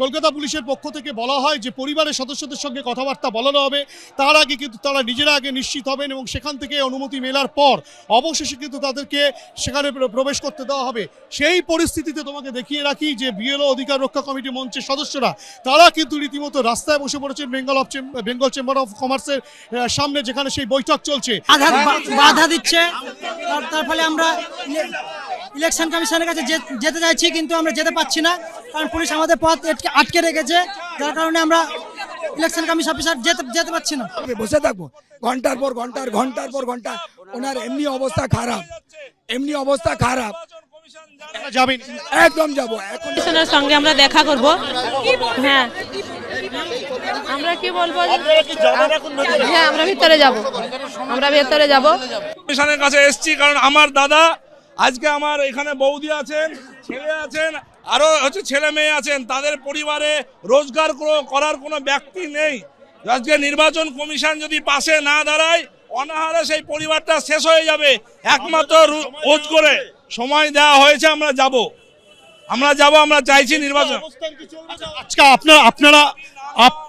কলকাতা পুলিশের পক্ষ থেকে বলা হয় যে পরিবারের সদস্যদের সঙ্গে কথাবার্তা বলানো হবে। তার আগে কিন্তু তারা নিজেরা আগে নিশ্চিত হবেন এবং সেখান থেকে অনুমতি মেলার পর অবশেষে কিন্তু তাদেরকে সেখানে প্রবেশ করতে দেওয়া হবে। সেই পরিস্থিতিতে তোমাকে দেখিয়ে রাখি যে বিএলও অধিকার রক্ষা কমিটি মঞ্চের সদস্যরা, তারা কিন্তু রীতিমতো রাস্তায় বসে পড়েছেন Bengal of Bengal chamber of কমার্সের সামনে যেখানে সেই বৈঠক চলছে। বাধা দিচ্ছে। তার- তার ফলে আমরা ইলে- ইলেকশন কমিশনের কাছে যে- যেতে চাইছি কিন্তু আমরা যেতে পারছি না। কারণ পুলিশ আমাদের পথ আটকে- রেখেছে। যার কারণে আমরা ইলেকশন কমিশন অফিসার যেতে যেতে পারছি না। আমি বসে থাকব। ঘণ্টার পর ঘণ্টার ঘণ্টার পর ঘণ্টা। ওনার এমনি অবস্থা খারাপ। এমনি অবস্থা খারাপ। একদম যাব। কমিশনের সঙ্গে আমরা দেখা করব। হ্যাঁ। আমরা কি বলব? হ্যাঁ আমরা ভিতরে যাব। আমরা ভিতরে যাব। কমিশনের কাছে এসেছি কারণ আমার দাদা আজকে আমার এখানে বৌদি আছেন ছেলে আছেন আরও হচ্ছে ছেলে মেয়ে আছেন তাদের পরিবারে রোজগার করার কোনো ব্যক্তি নেই। আজকে নির্বাচন কমিশন যদি পাশে না দাঁড়ায় অনাহারে সেই পরিবারটা শেষ হয়ে যাবে। একমাত্র রোজ করে সময় দেওয়া হয়েছে আমরা যাব। আমরা যাব আমরা চাইছি নির্বাচন। আজকে আপনারা আপনারা আপ- না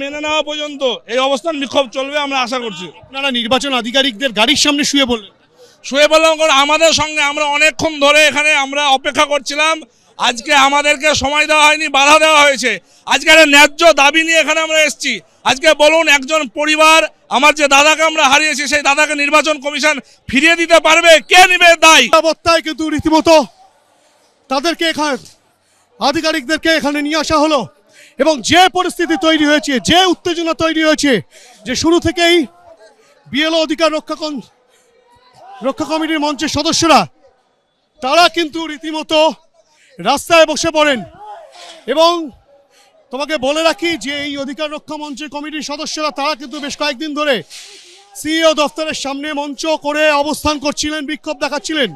মেনে নেওয়া পর্যন্ত এই অবস্থান বিক্ষোভ চলবে আমরা আশা করছি। আপনারা নির্বাচন আধিকারিকদের গাড়ির সামনে শুয়ে বললেন শুয়ে বললাম কারণ আমাদের সঙ্গে আমরা অনেকক্ষণ ধরে এখানে আমরা অপেক্ষা করছিলাম। আজকে আমাদেরকে সময় দেওয়া হয়নি বাধা দেওয়া হয়েছে। আজকে একটা ন্যায্য দাবি নিয়ে এখানে আমরা এসেছি। আজকে বলুন একজন পরিবার আমার যে দাদাকে আমরা হারিয়েছি সেই দাদাকে নির্বাচন কমিশন ফিরিয়ে দিতে পারবে? কে নিবে দায়? নিরাপত্তায় কিন্তু রীতিমতো তাদেরকে এখানে আধিকারিকদেরকে এখানে নিয়ে আসা হলো। এবং যে পরিস্থিতি তৈরি হয়েছে, যে উত্তেজনা তৈরি হয়েছে, যে শুরু থেকেই বিএলও অধিকার রক্ষা রক্ষা কমিটির মঞ্চের সদস্যরা, তারা কিন্তু রীতিমতো রাস্তায় বসে পড়েন। এবং তোমাকে বলে রাখি যে এই অধিকার রক্ষা মঞ্চের কমিটির সদস্যরা, তারা কিন্তু বেশ কয়েকদিন ধরে সিইও দফতরের সামনে মঞ্চ করে অবস্থান করছিলেন, বিক্ষোভ দেখাচ্ছিলেন।